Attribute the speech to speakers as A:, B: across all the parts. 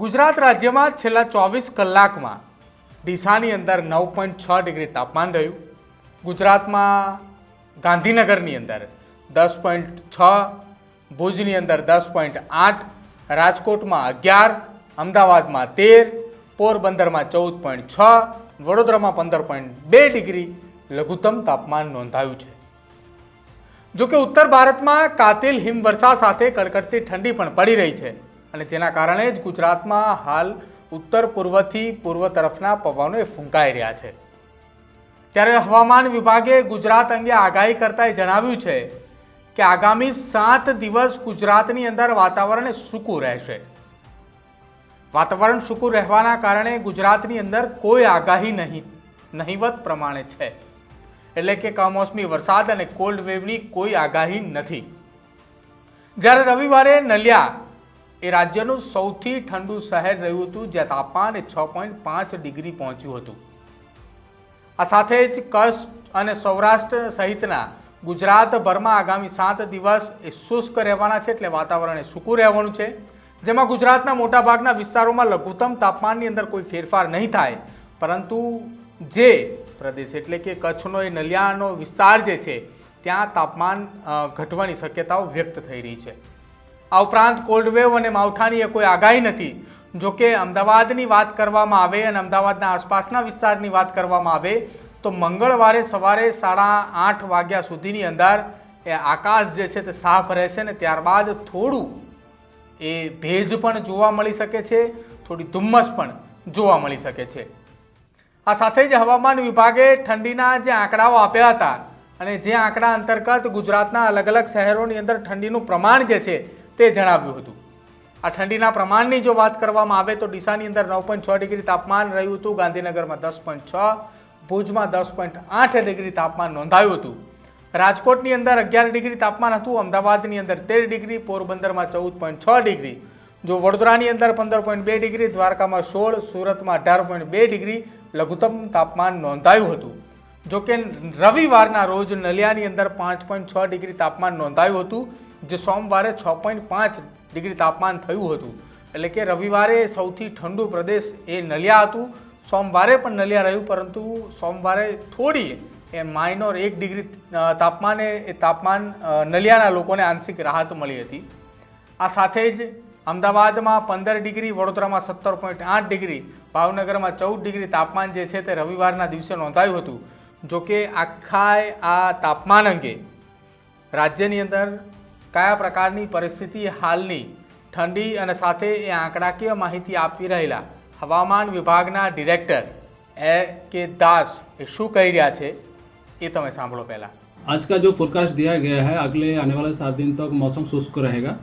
A: ગુજરાત રાજ્યમાં છેલ્લા ચોવીસ કલાકમાં ડીસાની અંદર નવ પોઈન્ટ છ ડિગ્રી તાપમાન રહ્યું. ગુજરાતમાં ગાંધીનગરની અંદર દસ પોઈન્ટ છ, ભુજની અંદર દસ પોઈન્ટ આઠ, રાજકોટમાં અગિયાર, અમદાવાદમાં તેર, પોરબંદરમાં ચૌદ પોઈન્ટ છ, વડોદરામાં પંદર પોઈન્ટ બે ડિગ્રી લઘુત્તમ તાપમાન નોંધાયું છે. જોકે ઉત્તર ભારતમાં કાતિલ હિમવર્ષા સાથે કડકડતી ઠંડી પણ પડી રહી છે. અને જેના કારણે જ ગુજરાતમાં હાલ ઉત્તર પૂર્વથી પૂર્વ તરફના પવનો એ ફૂંકાઈ રહ્યા છે. ત્યારે હવામાન વિભાગે ગુજરાત અંગે આગાહી કરતાંય જણાવ્યું છે કે આગામી સાત દિવસ ગુજરાતની અંદર વાતાવરણ એ સૂકું રહેશે. વાતાવરણ સૂકું રહેવાના કારણે ગુજરાતની અંદર કોઈ આગાહી નહીં, નહીવત પ્રમાણે છે. એટલે કે કમોસમી વરસાદ અને કોલ્ડ વેવની કોઈ આગાહી નથી. જ્યારે રવિવારે નલિયા એ રાજ્યનું સૌથી ઠંડુ શહેર રહ્યું હતું, જ્યાં તાપમાન છ પોઈન્ટ પાંચ ડિગ્રી પહોંચ્યું હતું. આ સાથે જ કચ્છ અને સૌરાષ્ટ્ર સહિતના ગુજરાતભરમાં આગામી સાત દિવસ એ શુષ્ક રહેવાના છે, એટલે વાતાવરણ એ સૂકું રહેવાનું છે. જેમાં ગુજરાતના મોટાભાગના વિસ્તારોમાં લઘુત્તમ તાપમાનની અંદર કોઈ ફેરફાર નહીં થાય. પરંતુ જે પ્રદેશ એટલે કે કચ્છનો એ નલિયાનો વિસ્તાર જે છે, ત્યાં તાપમાન ઘટવાની શક્યતાઓ વ્યક્ત થઈ રહી છે. આ ઉપરાંત કોલ્ડ વેવ અને માવઠાની કોઈ આગાહી નથી. જો કે અમદાવાદની વાત કરવામાં આવે અને અમદાવાદના આસપાસના વિસ્તારની વાત કરવામાં આવે, તો મંગળવારે સવારે સાડા આઠ વાગ્યા સુધીની અંદર એ આકાશ જે છે તે સાફ રહેશે ને ત્યારબાદ થોડું એ ભેજ પણ જોવા મળી શકે છે, થોડી ધુમ્મસ પણ જોવા મળી શકે છે. આ સાથે જ હવામાન વિભાગે ઠંડીના જે આંકડાઓ આપ્યા હતા અને જે આંકડા અંતર્ગત ગુજરાતના અલગ અલગ શહેરોની અંદર ઠંડીનું પ્રમાણ જે છે તે જણાવ્યું હતું. આ ઠંડીના પ્રમાણની જો વાત કરવામાં આવે તો ડીસાની અંદર નવ પોઈન્ટ છ ડિગ્રી તાપમાન રહ્યું હતું, ગાંધીનગરમાં દસ પોઈન્ટ છ, ભુજમાં દસ પોઈન્ટ આઠ ડિગ્રી તાપમાન નોંધાયું હતું. રાજકોટની અંદર અગિયાર ડિગ્રી તાપમાન હતું, અમદાવાદની અંદર તેર ડિગ્રી, પોરબંદરમાં ચૌદ પોઈન્ટ છ ડિગ્રી. જો વડોદરાની અંદર પંદર પોઈન્ટ બે ડિગ્રી, દ્વારકામાં સોળ, સુરતમાં અઢાર પોઈન્ટ બે ડિગ્રી લઘુત્તમ તાપમાન નોંધાયું હતું. જો કે રવિવારના રોજ નલિયાની અંદર પાંચ પોઈન્ટ છ ડિગ્રી તાપમાન નોંધાયું હતું, જે સોમવારે છ પોઈન્ટ પાંચ ડિગ્રી તાપમાન થયું હતું. એટલે કે રવિવારે સૌથી ઠંડુ પ્રદેશ એ નલિયા હતું. સોમવારે પણ નલિયા રહ્યું, પરંતુ સોમવારે થોડી એ માઇનોર એક ડિગ્રી તાપમાને, એ તાપમાન નલિયાના લોકોને આંશિક રાહત મળી હતી. આ સાથે જ અમદાવાદમાં પંદર ડિગ્રી, વડોદરામાં સત્તર પોઈન્ટ આઠ ડિગ્રી, ભાવનગરમાં ચૌદ ડિગ્રી તાપમાન જે છે તે રવિવારના દિવસે નોંધાયું હતું. જો કે આખા આ તાપમાન અંગે રાજ્યની અંદર કયા પ્રકારની પરિસ્થિતિ હાલની ઠંડી અને સાથે એ આંકડાકીય માહિતી આપી રહેલા હવામાન વિભાગના ડિરેક્ટર એ કે દાસ એ શું કહી રહ્યા છે એ તમે સાંભળો પહેલાં
B: आज का जो फोरकास्ट दिया गया है अगले आने वाले सात दिन तक मौसम शुष्क रहेगा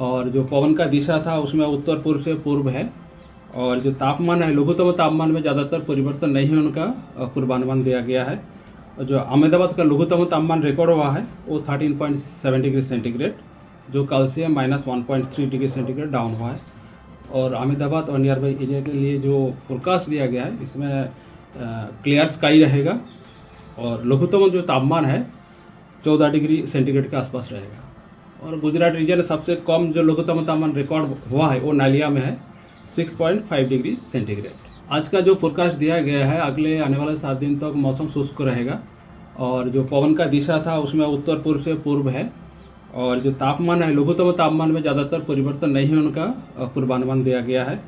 B: और जो पवन का दिशा था उसमें उत्तर पूर्व से पूर्व है और जो तापमान है, लघुतम तापमान में ज़्यादातर परिवर्तन नहीं है उनका पूर्वानुमान दिया गया है। और जो अहमदाबाद का लघुतम तापमान रिकॉर्ड हुआ है, वो thirteen point seven degree centigrade जो कल से minus one point three degree centigrade down हुआ है। और अहमदाबाद और नियर बाई एरिया के लिए जो फोरकास्ट दिया गया है, इसमें क्लियर स्काई रहेगा, और लघुतम जो तापमान है, चौदह डिग्री सेंटीग्रेड के आसपास रहेगा। और गुजरात रीजन सबसे कम जो लघुतम तापमान रिकॉर्ड हुआ है, वो नालिया में है। Six point five degree centigrade. आज का जो फोरकास्ट दिया गया है अगले आने वाले सात दिन तक मौसम शुष्क रहेगा। और जो पवन का दिशा था उसमें उत्तर पूर्व से पूर्व है। और जो तापमान है लघुतम तापमान में ज़्यादातर परिवर्तन नहीं होने का अ, पूर्वानुमान दिया गया है।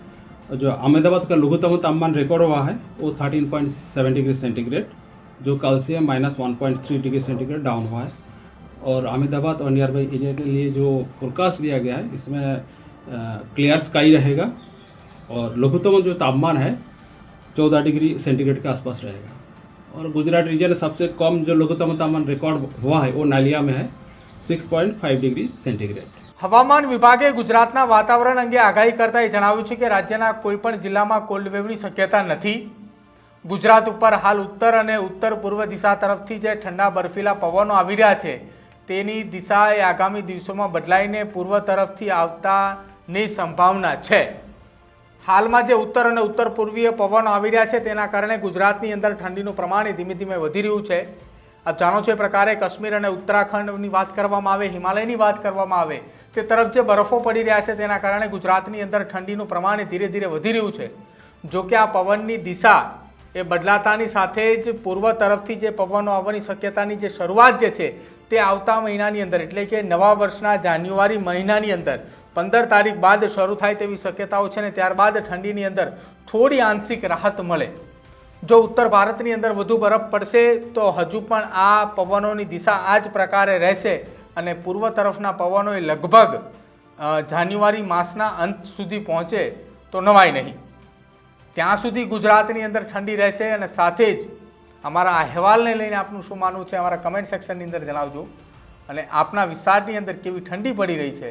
B: जो अहमदाबाद का लघुतम तापमान रिकॉर्ड हुआ है वो thirteen point seven degree centigrade जो कल से minus one point three degree centigrade down हुआ है। और अहमदाबाद और नियर बाई एरिया के लिए जो फोरकास्ट दिया गया है इसमें क्लियर स्काई रहेगा। और लघुत्तम जो तापमान है चौदह डिग्री सेंटीग्रेड के आसपास रहेगा और गुजरात रीजन में सबसे कम जो लघुत्तम तापमान रिकॉर्ड हुआ है वो नालिया में है six point five degree centigrade
A: હવામાન વિભાગે ગુજરાતના વાતાવરણ અંગે આગાહી કરતાંય જણાવ્યું છે કે રાજ્યના કોઈપણ જિલ્લામાં કોલ્ડ વેવની શક્યતા નથી ગુજરાત ઉપર હાલ ઉત્તર અને ઉત્તર પૂર્વ દિશા તરફથી જે ઠંડા બર્ફીલા પવનો આવી રહ્યા છે તેની દિશા એ આગામી દિવસોમાં બદલાઈને પૂર્વ તરફથી આવતાની સંભાવના છે હાલમાં જે ઉત્તર અને ઉત્તર પૂર્વીય પવનો આવી રહ્યા છે, તેના કારણે ગુજરાતની અંદર ઠંડીનું પ્રમાણ ધીમે ધીમે વધી રહ્યું છે. આપ જાણો છો એ પ્રકારે કાશ્મીર અને ઉત્તરાખંડની વાત કરવામાં આવે, હિમાલયની વાત કરવામાં આવે, તે તરફ જે બરફો પડી રહ્યા છે, તેના કારણે ગુજરાતની અંદર ઠંડીનું પ્રમાણ ધીરે ધીરે વધી રહ્યું છે. જો કે આ પવનની દિશા એ બદલાતાની સાથે જ પૂર્વ તરફથી જે પવનો આવવાની શક્યતાની જે શરૂઆત જે છે, તે આવતા મહિનાની અંદર, એટલે કે નવા વર્ષના જાન્યુઆરી મહિનાની અંદર પંદર તારીખ બાદ શરૂ થાય તેવી શક્યતાઓ છે ને ત્યારબાદ ઠંડીની અંદર થોડી આંશિક રાહત મળે. જો ઉત્તર ભારતની અંદર વધુ બરફ પડશે, તો હજુ પણ આ પવનોની દિશા આ જ પ્રકારે રહેશે અને પૂર્વ તરફના પવનો એ લગભગ જાન્યુઆરી માસના અંત સુધી પહોંચે તો નવાય નહીં. ત્યાં સુધી ગુજરાતની અંદર ઠંડી રહેશે અને સાથે જ અમારા અહેવાલને લઈને આપનું શું માનવું છે, અમારા કમેન્ટ સેક્શનની અંદર જણાવજો. અને આપના વિસ્તારની અંદર કેવી ઠંડી પડી રહી છે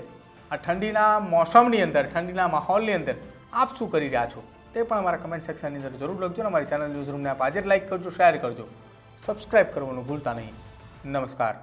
A: આ ઠંડીના મોસમની અંદર, ઠંડીના માહોલની અંદર આપ શું કરી રહ્યા છો તે પણ અમારા કમેન્ટ સેક્શનની અંદર જરૂર લખજો અને અમારી ચેનલ ન્યૂઝ રૂમને આપ આજે લાઈક કરજો શેર કરજો. સબસ્ક્રાઈબ કરવાનું ભૂલતા નહીં. નમસ્કાર.